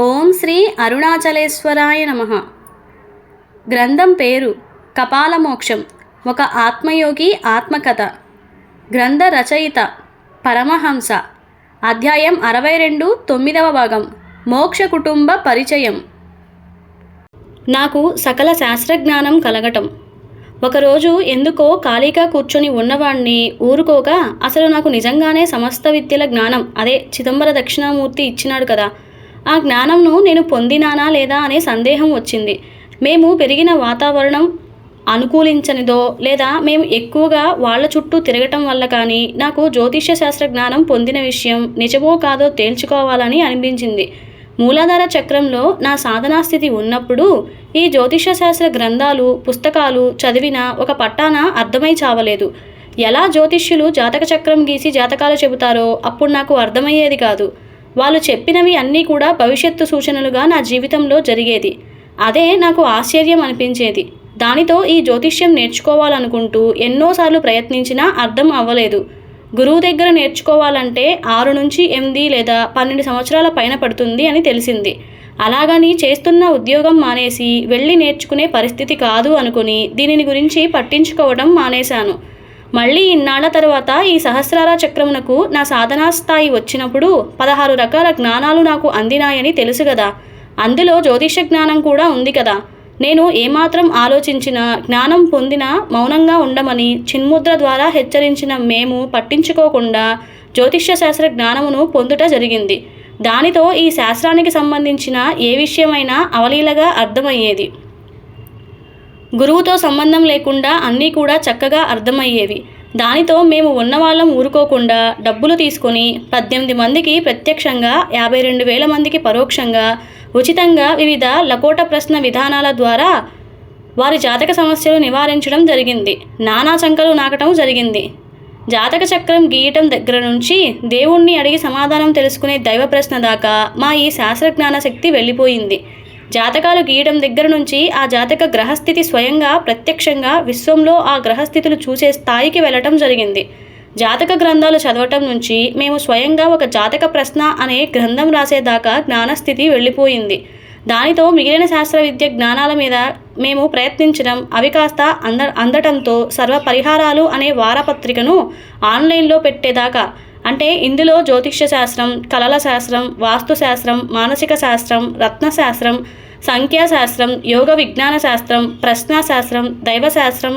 ఓం శ్రీ అరుణాచలేశ్వరాయ నమ. గ్రంథం పేరు కపాలమోక్షం ఒక ఆత్మయోగి ఆత్మకథ. గ్రంథ రచయిత పరమహంస. అధ్యాయం అరవై రెండు తొమ్మిదవ భాగం మోక్ష కుటుంబ పరిచయం. నాకు సకల శాస్త్రజ్ఞానం కలగటం. ఒకరోజు ఎందుకో ఖాళీగా కూర్చొని ఉన్నవాణ్ణి ఊరుకోగా అసలు నాకు నిజంగానే సమస్త విద్యల జ్ఞానం అదే చిదంబర దక్షిణామూర్తి ఇచ్చినాడు కదా ఆ జ్ఞానంను నేను పొందినానా లేదా అనే సందేహం వచ్చింది. మేము పెరిగిన వాతావరణం అనుకూలించనిదో లేదా మేము ఎక్కువగా వాళ్ళ చుట్టూ తిరగటం వల్ల కానీ నాకు జ్యోతిష్య శాస్త్ర జ్ఞానం పొందిన విషయం నిజమో కాదో తేల్చుకోవాలని అనిపించింది. మూలాధార చక్రంలో నా సాధనా స్థితి ఉన్నప్పుడు ఈ జ్యోతిష శాస్త్ర గ్రంథాలు పుస్తకాలు చదివిన ఒక పట్టాన అర్థమై చావలేదు. ఎలా జ్యోతిష్యులు జాతక చక్రం గీసి జాతకాలు చెబుతారో అప్పుడు నాకు అర్థమయ్యేది కాదు. వాళ్ళు చెప్పినవి అన్నీ కూడా భవిష్యత్తు సూచనలుగా నా జీవితంలో జరిగేది. అదే నాకు ఆశ్చర్యం అనిపించేది. దానితో ఈ జ్యోతిష్యం నేర్చుకోవాలనుకుంటూ ఎన్నోసార్లు ప్రయత్నించినా అర్థం అవ్వలేదు. గురువు దగ్గర నేర్చుకోవాలంటే ఆరు నుంచి ఎనిమిది లేదా పన్నెండు సంవత్సరాల పైన పడుతుంది అని తెలిసింది. అలాగని చేస్తున్న ఉద్యోగం మానేసి వెళ్ళి నేర్చుకునే పరిస్థితి కాదు అనుకుని దీనిని గురించి పట్టించుకోవడం మానేశాను. మళ్ళీ ఇన్నాళ్ళ తర్వాత ఈ సహస్రార చక్రమునకు నా సాధనా స్థాయి వచ్చినప్పుడు పదహారు రకాల జ్ఞానాలు నాకు అందినాయని తెలుసు కదా అందులో జ్యోతిష జ్ఞానం కూడా ఉంది కదా. నేను ఏమాత్రం ఆలోచించినా జ్ఞానం పొందిన మౌనంగా ఉండమని చిన్ముద్ర ద్వారా హెచ్చరించిన మేము పట్టించుకోకుండా జ్యోతిష్య శాస్త్ర జ్ఞానమును పొందుట జరిగింది. దానితో ఈ శాస్త్రానికి సంబంధించిన ఏ విషయమైనా అవలీలగా అర్థమయ్యేది. గురువుతో సంబంధం లేకుండా అన్నీ కూడా చక్కగా అర్థమయ్యేవి. దానితో మేము ఉన్నవాళ్ళం ఊరుకోకుండా డబ్బులు తీసుకొని పద్దెనిమిది మందికి ప్రత్యక్షంగా యాభై రెండు వేల మందికి పరోక్షంగా ఉచితంగా వివిధ లకోట ప్రశ్న విధానాల ద్వారా వారి జాతక సమస్యలు నివారించడం జరిగింది. నానా చంకలు నాకటం జరిగింది. జాతక చక్రం గీయటం దగ్గర నుంచి దేవుణ్ణి అడిగి సమాధానం తెలుసుకునే దైవ ప్రశ్న దాకా మా ఈ శాస్త్రజ్ఞాన శక్తి వెళ్ళిపోయింది. జాతకాలు గీయడం దగ్గర నుంచి ఆ జాతక గ్రహస్థితి స్వయంగా ప్రత్యక్షంగా విశ్వంలో ఆ గ్రహస్థితులు చూసే స్థాయికి వెళ్ళటం జరిగింది. జాతక గ్రంథాలు చదవటం నుంచి మేము స్వయంగా ఒక జాతక ప్రశ్న అనే గ్రంథం రాసేదాకా జ్ఞానస్థితి వెళ్ళిపోయింది. దానితో మిగిలిన శాస్త్ర విద్య జ్ఞానాల మీద మేము ప్రయత్నించడం అవి కాస్త అంద అందటంతో సర్వ పరిహారాలు అనే వారపత్రికను ఆన్లైన్లో పెట్టేదాకా అంటే ఇందులో జ్యోతిష్య శాస్త్రం కళల శాస్త్రం వాస్తు శాస్త్రం మానసిక శాస్త్రం రత్నశాస్త్రం సంఖ్యాశాస్త్రం యోగ విజ్ఞాన శాస్త్రం ప్రశ్నాశాస్త్రం దైవశాస్త్రం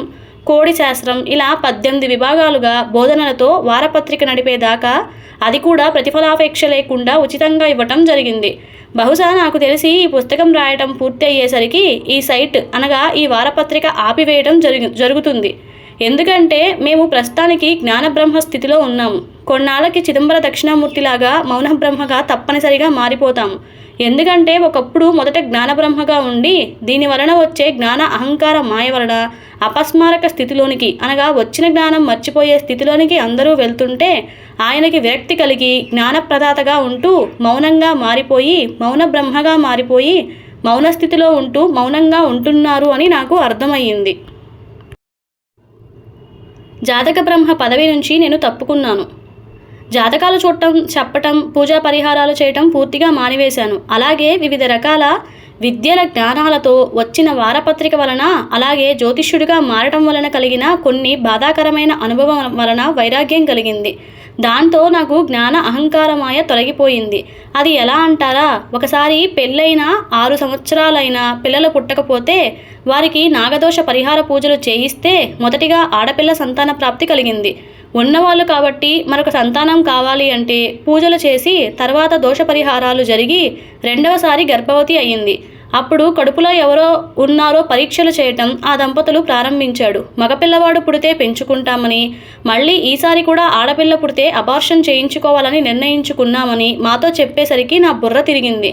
కోడి శాస్త్రం ఇలా పద్దెనిమిది విభాగాలుగా బోధనలతో వారపత్రిక నడిపేదాకా అది కూడా ప్రతిఫలాపేక్ష లేకుండా ఉచితంగా ఇవ్వటం జరిగింది. బహుశా నాకు తెలిసి ఈ పుస్తకం రాయటం పూర్తి అయ్యేసరికి ఈ సైట్ అనగా ఈ వారపత్రిక ఆపివేయడం జరుగు జరుగుతుంది. ఎందుకంటే మేము ప్రస్తుతానికి జ్ఞానబ్రహ్మ స్థితిలో ఉన్నాము కొన్నాళ్ళకి చిదంబర దక్షిణామూర్తిలాగా మౌన బ్రహ్మగా తప్పనిసరిగా మారిపోతాము ఎందుకంటే ఒకప్పుడు మొదట జ్ఞానబ్రహ్మగా ఉండి దీని వలన వచ్చే జ్ఞాన అహంకార మాయ వలన అపస్మారక స్థితిలోనికి అనగా వచ్చిన జ్ఞానం మర్చిపోయే స్థితిలోనికి అందరూ వెళ్తుంటే ఆయనకి విరక్తి కలిగి జ్ఞానప్రదాతగా ఉంటూ మౌనంగా మారిపోయి మౌన బ్రహ్మగా మారిపోయి మౌన స్థితిలో ఉంటూ మౌనంగా ఉంటున్నారు అని నాకు అర్థమయ్యింది. జాతక బ్రహ్మ పదవి నుంచి నేను తప్పుకున్నాను. జాతకాలు చూడటం చెప్పటం పూజా పరిహారాలు చేయటం పూర్తిగా మానివేశాను. అలాగే వివిధ రకాల విద్యల జ్ఞానాలతో వచ్చిన వారపత్రిక వలన అలాగే జ్యోతిష్యుడిగా మారటం వలన కలిగిన కొన్ని బాధాకరమైన అనుభవం వలన వైరాగ్యం కలిగింది. దాంతో నాకు జ్ఞాన అహంకారమాయ తొలగిపోయింది. అది ఎలా అంటారా? ఒకసారి పెళ్ళైన ఆరు సంవత్సరాలైనా పిల్లలు పుట్టకపోతే వారికి నాగదోష పరిహార పూజలు చేయిస్తే మొదటిగా ఆడపిల్ల సంతాన ప్రాప్తి కలిగింది. ఉన్నవాళ్ళు కాబట్టి మరొక సంతానం కావాలి అంటే పూజలు చేసి తర్వాత దోష పరిహారాలు జరిగి రెండవసారి గర్భవతి అయ్యింది. అప్పుడు కడుపులో ఎవరో ఉన్నారో పరీక్షలు చేయటం ఆ దంపతులు ప్రారంభించాడు. మగపిల్లవాడు పుడితే పెంచుకుంటామని మళ్ళీ ఈసారి కూడా ఆడపిల్ల పుడితే అబార్షన్ చేయించుకోవాలని నిర్ణయించుకున్నామని మాతో చెప్పేసరికి నా బుర్ర తిరిగింది.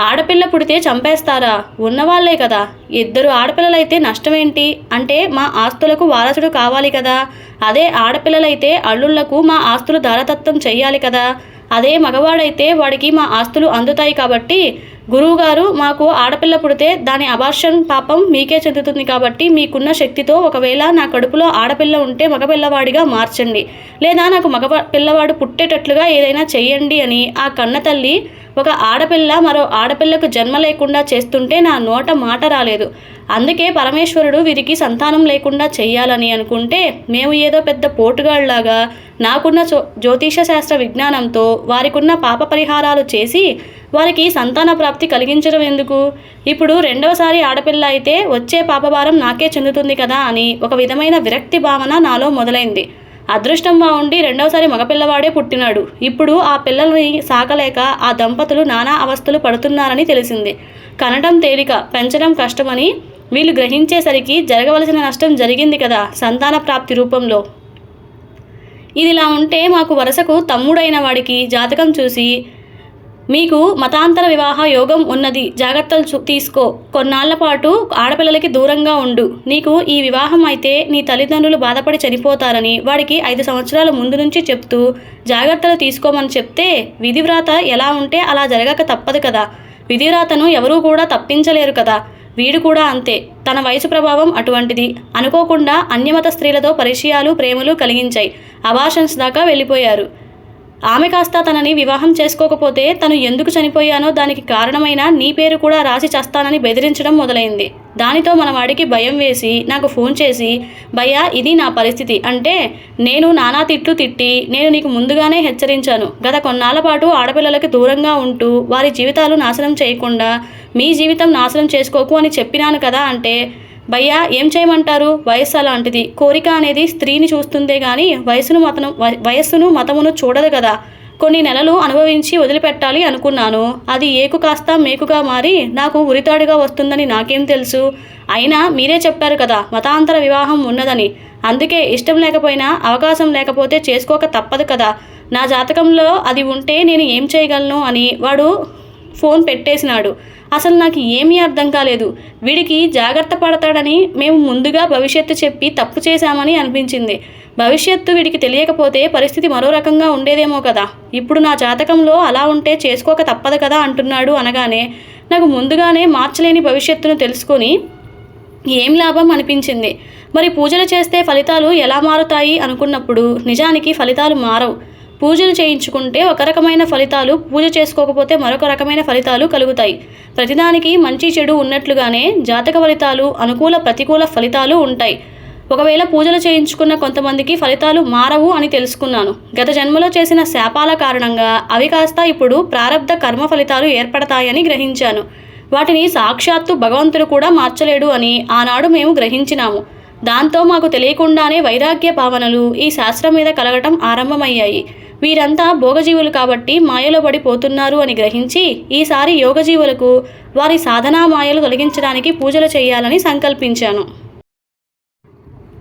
ఆడపిల్ల పుడితే చంపేస్తారా? ఉన్నవాళ్ళే కదా. ఇద్దరు ఆడపిల్లలైతే నష్టమేంటి? అంటే మా ఆస్తులకు వారసుడు కావాలి కదా. అదే ఆడపిల్లలైతే అల్లుళ్ళకు మా ఆస్తులు దారతత్వం చెయ్యాలి కదా. అదే మగవాడైతే వాడికి మా ఆస్తులు అందుతాయి కాబట్టి గురువుగారు మాకు ఆడపిల్ల పుడితే దాని అబార్షన్ పాపం మీకే చెందుతుంది కాబట్టి మీకున్న శక్తితో ఒకవేళ నా కడుపులో ఆడపిల్ల ఉంటే మగపిల్లవాడిగా మార్చండి. లేదా నాకు మగ పిల్లవాడు పుట్టేటట్లుగా ఏదైనా చెయ్యండి అని ఆ కన్న తల్లి ఒక ఆడపిల్ల మరో ఆడపిల్లకు జన్మ లేకుండా చేస్తుంటే నా నోట మాట రాలేదు. అందుకే పరమేశ్వరుడు వీరికి సంతానం లేకుండా చెయ్యాలని అనుకుంటే మేము ఏదో పెద్ద పోటుగాళ్ళాగా నాకున్న జ్యోతిష శాస్త్ర విజ్ఞానంతో వారికున్న పాప పరిహారాలు చేసి వారికి సంతాన ప్రాప్తి కలిగించడం ఎందుకు? ఇప్పుడు రెండవసారి ఆడపిల్ల అయితే వచ్చే పాపభారం నాకే చెందుతుంది కదా అని ఒక విధమైన విరక్తి భావన నాలో మొదలైంది. అదృష్టం బాగుండి రెండవసారి మగపిల్లవాడే పుట్టినాడు. ఇప్పుడు ఆ పిల్లల్ని సాకలేక ఆ దంపతులు నానా అవస్థలు పడుతున్నారని తెలిసింది. కనడం తేలిక పెంచడం కష్టమని వీళ్ళు గ్రహించేసరికి జరగవలసిన నష్టం జరిగింది కదా సంతాన ప్రాప్తి రూపంలో. ఇదిలా ఉంటే మాకు వరుసకు తమ్ముడైన వాడికి జాతకం చూసి మీకు మతాంతర వివాహ యోగం ఉన్నది. జాగ్రత్తలు తీసుకో. కొన్నాళ్ళ పాటు ఆడపిల్లలకి దూరంగా ఉండు. నీకు ఈ వివాహం అయితే నీ తల్లిదండ్రులు బాధపడి చనిపోతారని వాడికి ఐదు సంవత్సరాల ముందు నుంచి చెప్తూ జాగ్రత్తలు తీసుకోమని చెప్తే విధివ్రాత ఎలా ఉంటే అలా జరగక తప్పదు కదా. విధివ్రాతను ఎవరూ కూడా తప్పించలేరు కదా. వీడు కూడా అంతే. తన వయసు ప్రభావం అటువంటిది. అనుకోకుండా అన్యమత స్త్రీలతో పరిచయాలు ప్రేమలు కలిగించాయి. అభాషన్స్ దాకా వెళ్ళిపోయారు. ఆమె కాస్త తనని వివాహం చేసుకోకపోతే తను ఎందుకు చనిపోయానో దానికి కారణమైన నీ పేరు కూడా రాసి చస్తానని బెదిరించడం మొదలైంది. దానితో మన వాడికి భయం వేసి నాకు ఫోన్ చేసి భయ్యా ఇది నా పరిస్థితి. అంటే నేను నానా తిట్లు తిట్టి నేను నీకు ముందుగానే హెచ్చరించాను. గత కొన్నాళ్ళ పాటు ఆడపిల్లలకి దూరంగా ఉంటూ వారి జీవితాలు నాశనం చేయకుండా మీ జీవితం నాశనం చేసుకోకు అని చెప్పినాను కదా అంటే భయ్యా ఏం చేయమంటారు? వయస్సు అలాంటిది. కోరిక అనేది స్త్రీని చూస్తుందే కానీ వయసును మతను వయస్సును మతమును చూడదు కదా కొన్ని నెలలు అనుభవించి వదిలిపెట్టాలి అనుకున్నాను. అది ఏకు కాస్త మేకుగా మారి నాకు ఉరితాడుగా వస్తుందని నాకేం తెలుసు. అయినా మీరే చెప్పారు కదా మతాంతర వివాహం ఉన్నదని. అందుకే ఇష్టం లేకపోయినా అవకాశం లేకపోతే చేసుకోక తప్పదు కదా. నా జాతకంలో అది ఉంటే నేను ఏం చేయగలను అని. వాడు ఫోన్ పెట్టేసినాడు. అసలు నాకు ఏమీ అర్థం కాలేదు. వీడికి జాగ్రత్త పడతాడని మేము ముందుగా భవిష్యత్తు చెప్పి తప్పు చేశామని అనిపించింది. భవిష్యత్తు వీడికి తెలియకపోతే పరిస్థితి మరో రకంగా ఉండేదేమో కదా. ఇప్పుడు నా జాతకంలో అలా ఉంటే చేసుకోక తప్పదు కదా అంటున్నాడు అనగానే నాకు ముందుగానే మార్చలేని భవిష్యత్తును తెలుసుకొని ఏం లాభం అనిపించింది. మరి పూజలు చేస్తే ఫలితాలు ఎలా మారుతాయి అనుకున్నప్పుడు నిజానికి ఫలితాలు మారవు. పూజలు చేయించుకుంటే ఒక రకమైన ఫలితాలు పూజ చేసుకోకపోతే మరొక రకమైన ఫలితాలు కలుగుతాయి. ప్రతిదానికి మంచి చెడు ఉన్నట్లుగానే జాతక ఫలితాలు అనుకూల ప్రతికూల ఫలితాలు ఉంటాయి. ఒకవేళ పూజలు చేయించుకున్న కొంతమందికి ఫలితాలు మారవు అని తెలుసుకున్నాను. గత జన్మలో చేసిన శాపాల కారణంగా అవి కాస్త ఇప్పుడు ప్రారంధ కర్మ ఫలితాలు ఏర్పడతాయని గ్రహించాను. వాటిని సాక్షాత్తు భగవంతుడు కూడా మార్చలేడు అని ఆనాడు మేము గ్రహించినాము. దాంతో మాకు తెలియకుండానే వైరాగ్య భావనలు ఈ శాస్త్రం మీద కలగటం ఆరంభమయ్యాయి. వీరంతా భోగజీవులు కాబట్టి మాయలో పడిపోతున్నారు అని గ్రహించి ఈసారి యోగజీవులకు వారి సాధనా మాయలు తొలగించడానికి పూజలు చేయాలని సంకల్పించాను.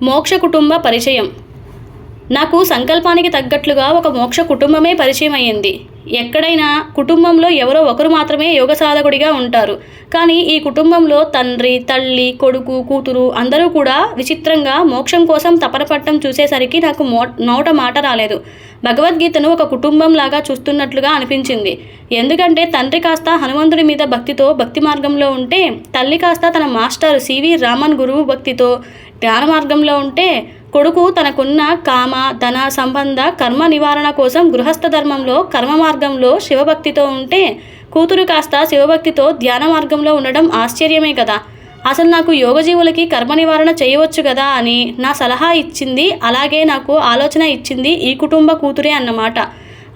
మోక్ష కుటుంబ పరిచయం. నాకు సంకల్పానికి తగ్గట్లుగా ఒక మోక్ష కుటుంబమే పరిచయం అయ్యింది. ఎక్కడైనా కుటుంబంలో ఎవరో ఒకరు మాత్రమే యోగ సాధకుడిగా ఉంటారు. కానీ ఈ కుటుంబంలో తండ్రి తల్లి కొడుకు కూతురు అందరూ కూడా విచిత్రంగా మోక్షం కోసం తపన చూసేసరికి నాకు మో నోట మాట రాలేదు. భగవద్గీతను ఒక కుటుంబంలాగా చూస్తున్నట్లుగా అనిపించింది. ఎందుకంటే తండ్రి కాస్త హనుమంతుడి మీద భక్తితో భక్తి మార్గంలో ఉంటే తల్లి కాస్త తన మాస్టర్ సివి రామన్ గురువు భక్తితో జ్ఞాన మార్గంలో ఉంటే కొడుకు తనకున్న కామ ధన సంబంధ కర్మ నివారణ కోసం గృహస్థ ధర్మంలో కర్మ మార్గంలో శివభక్తితో ఉంటే కూతురు కాస్త శివభక్తితో ధ్యాన మార్గంలో ఉండడం ఆశ్చర్యమే కదా. అసలు నాకు యోగజీవులకి కర్మ నివారణ చేయవచ్చు కదా అని నా సలహా ఇచ్చింది అలాగే నాకు ఆలోచన ఇచ్చింది ఈ కుటుంబ కూతురే అన్నమాట.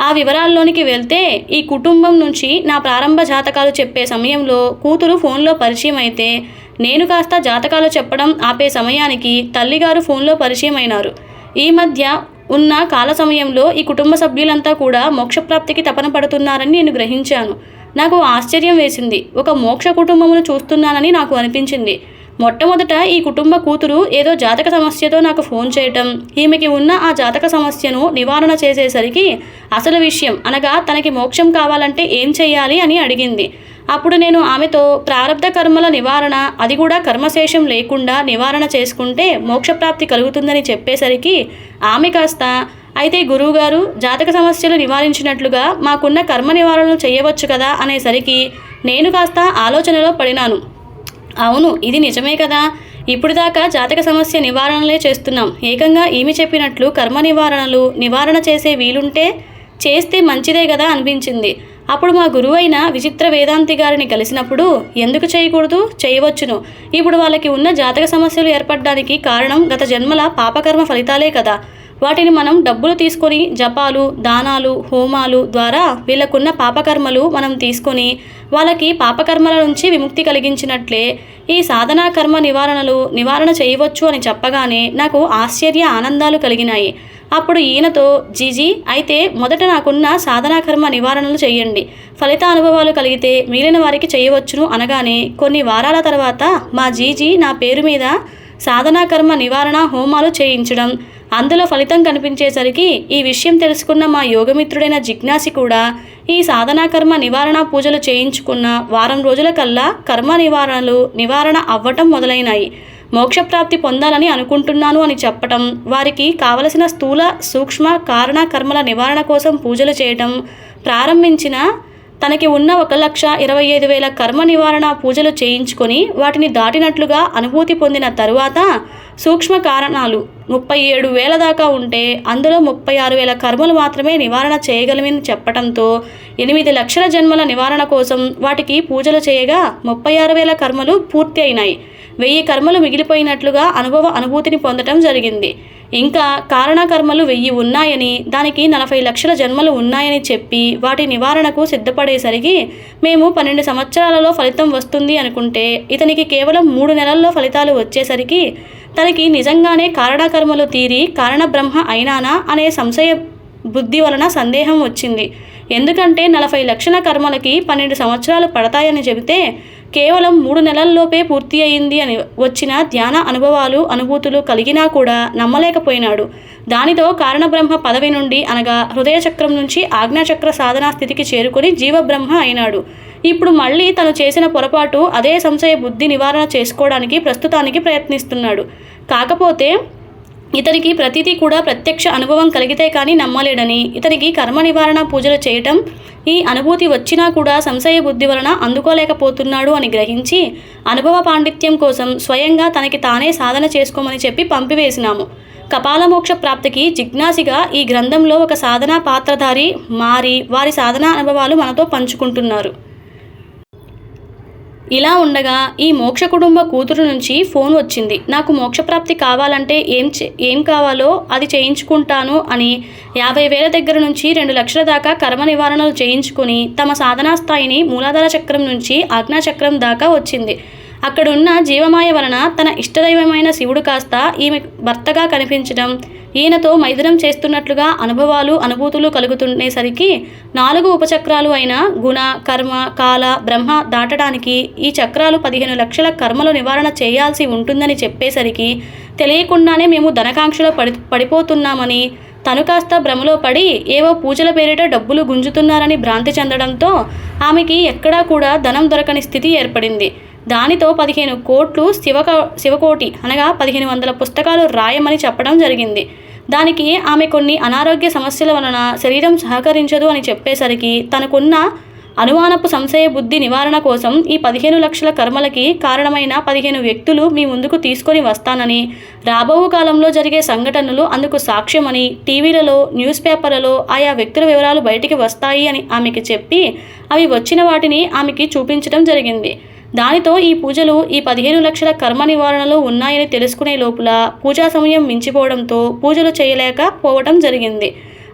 ఆ వివరాల్లోనికి వెళ్తే ఈ కుటుంబం నుంచి నా ప్రారంభ జాతకాలు చెప్పే సమయంలో కూతురు ఫోన్లో పరిచయం అయితే నేను కాస్త జాతకాలు చెప్పడం ఆపే సమయానికి తల్లిగారు ఫోన్లో పరిచయం అయినారు. ఈ మధ్య ఉన్న కాల సమయంలో ఈ కుటుంబ సభ్యులంతా కూడా మోక్షప్రాప్తికి తపన పడుతున్నారని నేను గ్రహించాను. నాకు ఆశ్చర్యం వేసింది. ఒక మోక్ష కుటుంబమును చూస్తున్నానని నాకు అనిపించింది. మొట్టమొదట ఈ కుటుంబ కూతురు ఏదో జాతక సమస్యతో నాకు ఫోన్ చేయటం. ఈమెకి ఉన్న ఆ జాతక సమస్యను నివారణ చేసేసరికి అసలు విషయం అనగా తనకి మోక్షం కావాలంటే ఏం చేయాలి అని అడిగింది. అప్పుడు నేను ఆమెతో ప్రారంధ కర్మల నివారణ అది కూడా కర్మశేషం లేకుండా నివారణ చేసుకుంటే మోక్షప్రాప్తి కలుగుతుందని చెప్పేసరికి ఆమె కాస్త అయితే గురువుగారు జాతక సమస్యలు నివారించినట్లుగా మాకున్న కర్మ నివారణలు చేయవచ్చు కదా? అనేసరికి నేను కాస్త ఆలోచనలో పడినాను. అవును ఇది నిజమే కదా. ఇప్పుడు దాకా జాతక సమస్య నివారణలే చేస్తున్నాం. ఏకంగా ఈమె చెప్పినట్లు కర్మ నివారణలు నివారణ చేసే వీలుంటే చేస్తే మంచిదే కదా అనిపించింది. అప్పుడు మా గురువైన విచిత్ర వేదాంతి గారిని కలిసినప్పుడు ఎందుకు చేయకూడదు? చేయవచ్చును. ఇప్పుడు వాళ్ళకి ఉన్న జాతక సమస్యలు ఏర్పడడానికి కారణం గత జన్మల పాపకర్మ ఫలితాలే కదా. వాటిని మనం డబ్బులు తీసుకొని జపాలు దానాలు హోమాలు ద్వారా వీళ్ళకున్న పాపకర్మలు మనం తీసుకొని వాళ్ళకి పాపకర్మల నుంచి విముక్తి కలిగించినట్లే ఈ సాధనా కర్మ నివారణలు నివారణ చేయవచ్చు అని చెప్పగానే నాకు ఆశ్చర్య ఆనందాలు కలిగినాయి. అప్పుడు ఈయనతో జీజీ అయితే మొదట నాకున్న సాధనా కర్మ నివారణలు చేయండి. ఫలిత అనుభవాలు కలిగితే మిగిలిన వారికి చేయవచ్చును అనగానే కొన్ని వారాల తర్వాత మా జీజీ నా పేరు మీద సాధనా కర్మ నివారణ హోమాలు చేయించడం అందులో ఫలితం కనిపించేసరికి ఈ విషయం తెలుసుకున్న మా యోగమిత్రుడైన జిజ్ఞాసి కూడా ఈ సాధనా కర్మ నివారణ పూజలు చేయించుకున్న వారం రోజుల కల్లా కర్మ నివారణలు నివారణ అవ్వటం మొదలైనాయి. మోక్షప్రాప్తి పొందాలని అనుకుంటున్నాను అని చెప్పటం వారికి కావలసిన స్థూల సూక్ష్మ కారణ కర్మల నివారణ కోసం పూజలు చేయటం ప్రారంభించిన తనకి ఉన్న ఒక లక్ష ఇరవై ఐదు వేల కర్మ నివారణ పూజలు చేయించుకొని వాటిని దాటినట్లుగా అనుభూతి పొందిన తరువాత సూక్ష్మ కారణాలు ముప్పై ఏడు వేల దాకా ఉంటే అందులో ముప్పై ఆరు వేల కర్మలు మాత్రమే నివారణ చేయగలమని చెప్పడంతో ఎనిమిది లక్షల జన్మల నివారణ కోసం వాటికి పూజలు చేయగా ముప్పై ఆరు వేల కర్మలు పూర్తి అయినాయి. వెయ్యి కర్మలు మిగిలిపోయినట్లుగా అనుభవ అనుభూతిని పొందటం జరిగింది. ఇంకా కారణకర్మలు వెయ్యి ఉన్నాయని దానికి నలభై లక్షల జన్మలు ఉన్నాయని చెప్పి వాటి నివారణకు సిద్ధపడేసరికి మేము పన్నెండు సంవత్సరాలలో ఫలితం వస్తుంది అనుకుంటే ఇతనికి కేవలం మూడు నెలల్లో ఫలితాలు వచ్చేసరికి తనకి నిజంగానే కారణకర్మలు తీరి కారణబ్రహ్మ అయినానా అనే సంశయ బుద్ధి వలన సందేహం వచ్చింది. ఎందుకంటే నలభై లక్షల కర్మలకి పన్నెండు సంవత్సరాలు పడతాయని చెబితే కేవలం మూడు నెలల్లోపే పూర్తి అయింది అని వచ్చిన ధ్యాన అనుభవాలు అనుభూతులు కలిగినా కూడా నమ్మలేకపోయినాడు. దానితో కారణబ్రహ్మ పదవి నుండి అనగా హృదయ చక్రం నుంచి ఆజ్ఞాచక్ర సాధనా స్థితికి చేరుకొని జీవబ్రహ్మ అయినాడు. ఇప్పుడు మళ్ళీ తను చేసిన పొరపాటు అదే సంశయ బుద్ధి నివారణ చేసుకోవడానికి ప్రస్తుతానికి ప్రయత్నిస్తున్నాడు. కాకపోతే ఇతనికి ప్రతిదీ కూడా ప్రత్యక్ష అనుభవం కలిగితే కానీ నమ్మలేడని. ఇతనికి కర్మ నివారణ పూజలు చేయటం ఈ అనుభూతి వచ్చినా కూడా సంశయ బుద్ధి వలన అందుకోలేకపోతున్నాడు అని గ్రహించి అనుభవ పాండిత్యం కోసం స్వయంగా తనకి తానే సాధన చేసుకోమని చెప్పి పంపివేసినాము. కపాలమోక్ష ప్రాప్తికి జిజ్ఞాసిగా ఈ గ్రంథంలో ఒక సాధనా పాత్రధారి మారి వారి సాధనా అనుభవాలు మనతో పంచుకుంటున్నారు. ఇలా ఉండగా ఈ మోక్ష కుటుంబ కూతురు నుంచి ఫోన్ వచ్చింది. నాకు మోక్షప్రాప్తి కావాలంటే ఏం చే ఏం కావాలో అది చేయించుకుంటాను అని యాభై వేల దగ్గర నుంచి రెండు లక్షల దాకా కర్మ నివారణలు చేయించుకుని తమ సాధనా స్థాయిని మూలాధార చక్రం నుంచి ఆజ్ఞాచక్రం దాకా వచ్చింది. అక్కడున్న జీవమాయ వలన తన ఇష్టదైవమైన శివుడు కాస్త ఈమె భర్తగా కనిపించడం ఈయనతో మైథునం చేస్తున్నట్లుగా అనుభవాలు అనుభూతులు కలుగుతుండేసరికి నాలుగు ఉపచక్రాలు అయిన గుణ కర్మ కాల బ్రహ్మ దాటడానికి ఈ చక్రాలు పదిహేను లక్షల కర్మలు నివారణ చేయాల్సి ఉంటుందని చెప్పేసరికి తెలియకుండానే మేము ధనకాంక్షలో పడి పడిపోతున్నామని తను కాస్త భ్రమలో పడి ఏవో పూజల పేరిట డబ్బులు గుంజుతున్నారని భ్రాంతి చెందడంతో ఆమెకి ఎక్కడా కూడా ధనం దొరకని స్థితి ఏర్పడింది. దానితో పదిహేను కోట్లు శివక శివకోటి అనగా పదిహేను వందల పుస్తకాలు రాయమని చెప్పడం జరిగింది. దానికి ఆమె కొన్ని అనారోగ్య సమస్యల వలన శరీరం సహకరించదు అని చెప్పేసరికి తనకున్న అనుమానపు సంశయ బుద్ధి నివారణ కోసం ఈ పదిహేను లక్షల కర్మలకి కారణమైన పదిహేను వ్యక్తులు మీ ముందుకు తీసుకొని వస్తానని రాబో కాలంలో జరిగే సంఘటనలు అందుకు సాక్ష్యమని టీవీలలో న్యూస్ పేపర్లలో ఆయా వ్యక్తుల వివరాలు బయటికి వస్తాయి అని ఆమెకి చెప్పి అవి వచ్చిన వాటిని ఆమెకి చూపించడం జరిగింది. దానితో ఈ పూజలు ఈ పదిహేను లక్షల కర్మ నివారణలో ఉన్నాయని తెలుసుకునే లోపల పూజా సమయం మించిపోవడంతో పూజలు చేయలేకపోవడం జరిగింది.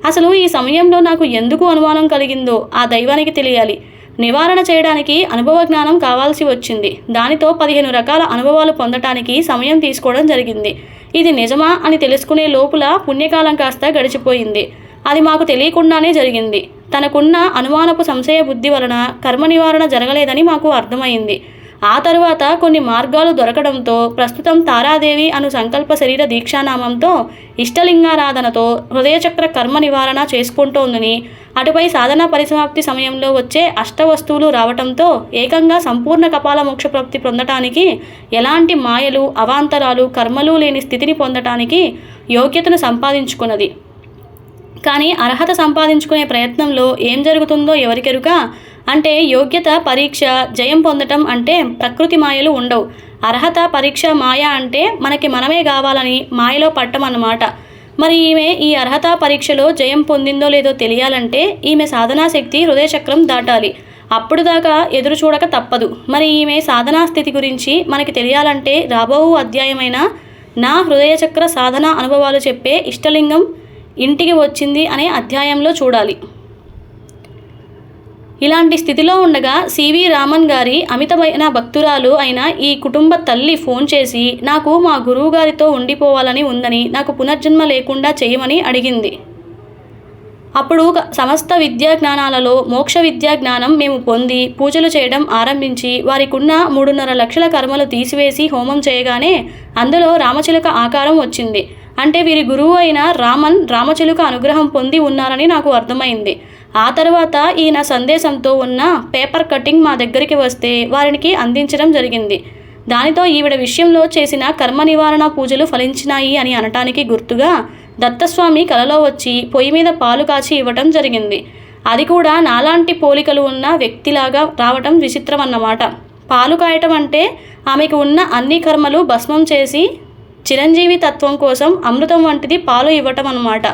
అసలు ఈ సమయంలో నాకు ఎందుకు అనుమానం కలిగిందో ఆ దైవానికి తెలియాలి. నివారణ చేయడానికి అనుభవ జ్ఞానం కావాల్సి వచ్చింది. దానితో పదిహేను రకాల అనుభవాలు పొందటానికి సమయం తీసుకోవడం జరిగింది. ఇది నిజమా అని తెలుసుకునే లోపల పుణ్యకాలం కాస్త గడిచిపోయింది. అది మాకు తెలియకుండానే జరిగింది. తనకున్న అనుమానపు సంశయ బుద్ధి వలన కర్మ నివారణ జరగలేదని మాకు అర్థమైంది. ఆ తరువాత కొన్ని మార్గాలు దొరకడంతో ప్రస్తుతం తారాదేవి అను సంకల్ప శరీర దీక్షానామంతో ఇష్టలింగారాధనతో హృదయచక్ర కర్మ నివారణ చేసుకుంటోందని అటుపై సాధన పరిసమాప్తి సమయంలో వచ్చే అష్టవస్తువులు రావటంతో ఏకంగా సంపూర్ణ కపాల మోక్ష ప్రాప్తి పొందటానికి ఎలాంటి మాయలు అవాంతరాలు కర్మలు లేని స్థితిని పొందటానికి యోగ్యతను సంపాదించుకున్నది. కానీ అర్హత సంపాదించుకునే ప్రయత్నంలో ఏం జరుగుతుందో ఎవరికెరుక? అంటే యోగ్యత పరీక్ష జయం పొందటం అంటే ప్రకృతి మాయలు ఉండవు. అర్హత పరీక్ష మాయ అంటే మనకి మనమే కావాలని మాయలో పట్టమన్నమాట మరి ఈమె ఈ అర్హత పరీక్షలో జయం పొందిందో లేదో తెలియాలంటే ఈమె సాధనా శక్తి హృదయచక్రం దాటాలి. అప్పుడు దాకా ఎదురు చూడక తప్పదు. మరి ఈమె సాధనా స్థితి గురించి మనకి తెలియాలంటే రాబో అధ్యాయమైన నా హృదయచక్ర సాధన అనుభవాలు చెప్పే ఇష్టలింగం ఇంటికి వచ్చింది అనే అధ్యాయంలో చూడాలి. ఇలాంటి స్థితిలో ఉండగా సివి రామన్ గారి అమితమైన భక్తురాలు అయిన ఈ కుటుంబ తల్లి ఫోన్ చేసి నాకు మా గురువు గారితో ఉండిపోవాలని ఉందని నాకు పునర్జన్మ లేకుండా చేయమని అడిగింది. అప్పుడు సమస్త విద్యా జ్ఞానాలలో మోక్ష విద్యా జ్ఞానం మేము పొంది పూజలు చేయడం ఆరంభించి వారికున్న మూడున్నర లక్షల కర్మలు తీసివేసి హోమం చేయగానే అందులో రామచిలక ఆకారం వచ్చింది. అంటే వీరి గురువు అయిన రామన్ రామచిలుక అనుగ్రహం పొంది ఉన్నారని నాకు అర్థమైంది. ఆ తర్వాత ఈయన సందేశంతో ఉన్న పేపర్ కటింగ్ మా దగ్గరికి వస్తే వారికి అందించడం జరిగింది. దానితో ఈవిడ విషయంలో చేసిన కర్మ నివారణ పూజలు ఫలించినాయి అని అనటానికి గుర్తుగా దత్తస్వామి కలలో వచ్చి పొయ్యి మీద పాలు కాచి ఇవ్వటం జరిగింది. అది కూడా నాలాంటి పోలికలు ఉన్న వ్యక్తిలాగా రావటం విచిత్రం అన్నమాట పాలు కాయటం అంటే ఆమెకు ఉన్న అన్ని కర్మలు భస్మం చేసి చిరంజీవి తత్వం కోసం అమృతం వంటిది పాలు ఇవ్వటం అన్నమాట.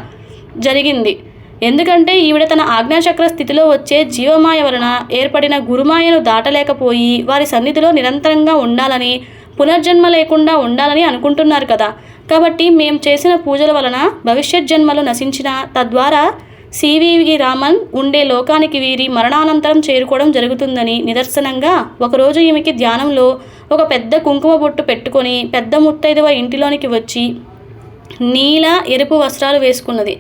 జరిగింది. ఎందుకంటే ఈవిడ తన ఆజ్ఞాచక్ర స్థితిలో వచ్చే జీవమాయ వలన ఏర్పడిన గురుమాయను దాటలేకపోయి వారి సన్నిధిలో నిరంతరంగా ఉండాలని పునర్జన్మ లేకుండా ఉండాలని అనుకుంటున్నారు కదా. కాబట్టి మేము చేసిన పూజల వలన భవిష్యత్ జన్మలు నశించిన తద్వారా సివివి రామన్ ఉండే లోకానికి వీరి మరణానంతరం చేరుకోవడం జరుగుతుందని నిదర్శనంగా ఒకరోజు ఈమెకి ధ్యానంలో ఒక పెద్ద కుంకుమ బొట్టు పెట్టుకొని పెద్ద ముత్తైదువ ఇంటిలోనికి వచ్చి నీల ఎరుపు వస్త్రాలు వేసుకున్నది.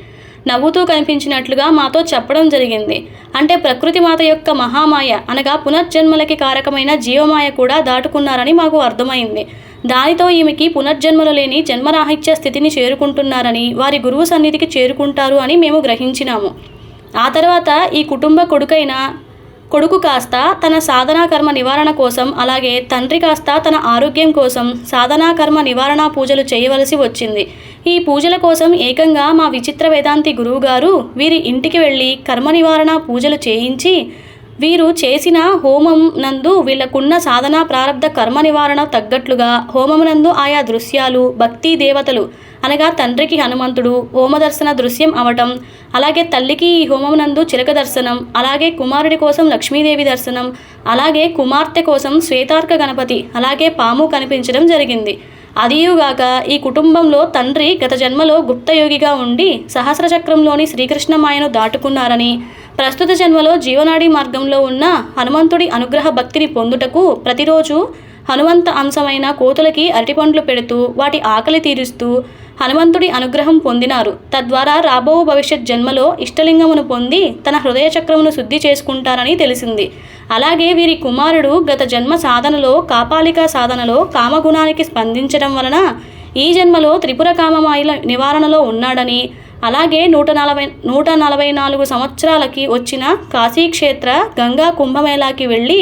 నవ్వుతూ కనిపించినట్లుగా మాతో చెప్పడం జరిగింది. అంటే ప్రకృతి మాత యొక్క మహామాయ అనగా పునర్జన్మలకి కారకమైన జీవమాయ కూడా దాటుకున్నారని మాకు అర్థమైంది. దానితో ఈమెకి పునర్జన్మలు లేని జన్మరాహిత్య స్థితిని చేరుకుంటున్నారని వారి గురువు సన్నిధికి చేరుకుంటారు అని మేము గ్రహించినాము. ఆ తర్వాత ఈ కుటుంబ కొడుకైన కొడుకు కాస్త తన సాధనా కర్మ నివారణ కోసం అలాగే తండ్రి కాస్త తన ఆరోగ్యం కోసం సాధనా కర్మ నివారణ పూజలు చేయవలసి వచ్చింది. ఈ పూజల కోసం ఏకంగా మా విచిత్ర వేదాంతి గురువుగారు వీరి ఇంటికి వెళ్ళి కర్మ నివారణ పూజలు చేయించి వీరు చేసిన హోమం నందు వీళ్ళకున్న సాధన ప్రారంధ కర్మ నివారణ తగ్గట్లుగా హోమమునందు ఆయా దృశ్యాలు భక్తి దేవతలు అనగా తండ్రికి హనుమంతుడు హోమదర్శన దృశ్యం అవటం అలాగే తల్లికి ఈ హోమమునందు చిలక దర్శనం అలాగే కుమారుడి కోసం లక్ష్మీదేవి దర్శనం అలాగే కుమార్తె కోసం శ్వేతార్క గణపతి అలాగే పాము కనిపించడం జరిగింది. అదియుగాక ఈ కుటుంబంలో తండ్రి గత జన్మలో గుప్తయోగిగా ఉండి సహస్రచక్రంలోని శ్రీకృష్ణమాయను దాటుకున్నారని ప్రస్తుత జన్మలో జీవనాడి మార్గంలో ఉన్న హనుమంతుడి అనుగ్రహ భక్తిని పొందుటకు ప్రతిరోజు హనుమంత అంశమైన కోతులకి అరటిపండ్లు పెడుతూ వాటి ఆకలి తీరుస్తూ హనుమంతుడి అనుగ్రహం పొందినారు. తద్వారా రాబో భవిష్యత్ జన్మలో ఇష్టలింగమును పొంది తన హృదయ చక్రమును శుద్ధి చేసుకుంటారని తెలిసింది. అలాగే వీరి కుమారుడు గత జన్మ సాధనలో కాపాలిక సాధనలో కామగుణానికి స్పందించడం వలన ఈ జన్మలో త్రిపుర కామమాయిల నివారణలో ఉన్నాడని అలాగే నూట నలభై నూట నలభై నాలుగు సంవత్సరాలకి వచ్చిన కాశీక్షేత్ర గంగా కుంభమేళాకి వెళ్ళి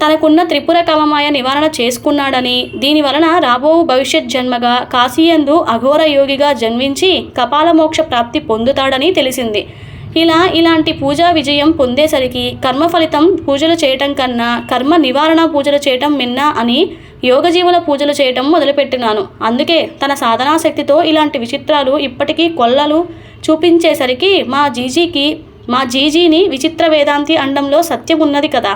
తనకున్న త్రిపుర కమమాయ నివారణ చేసుకున్నాడని దీని వలన రాబో భవిష్యత్ జన్మగా కాశీయందు అఘోర యోగిగా జన్మించి కపాలమోక్ష ప్రాప్తి పొందుతాడని తెలిసింది. ఇలా ఇలాంటి పూజా విజయం పొందేసరికి కర్మ ఫలితం పూజలు చేయటం కన్నా కర్మ నివారణ పూజలు చేయటం మిన్నా అని యోగజీవుల పూజలు చేయటం మొదలుపెట్టినాను. అందుకే తన సాధనా శక్తితో ఇలాంటి విచిత్రాలు ఇప్పటికీ కొల్లలు చూపించేసరికి మా జీజీకి మా జీజీని విచిత్ర వేదాంతి అండంలో సత్యం ఉన్నది కదా.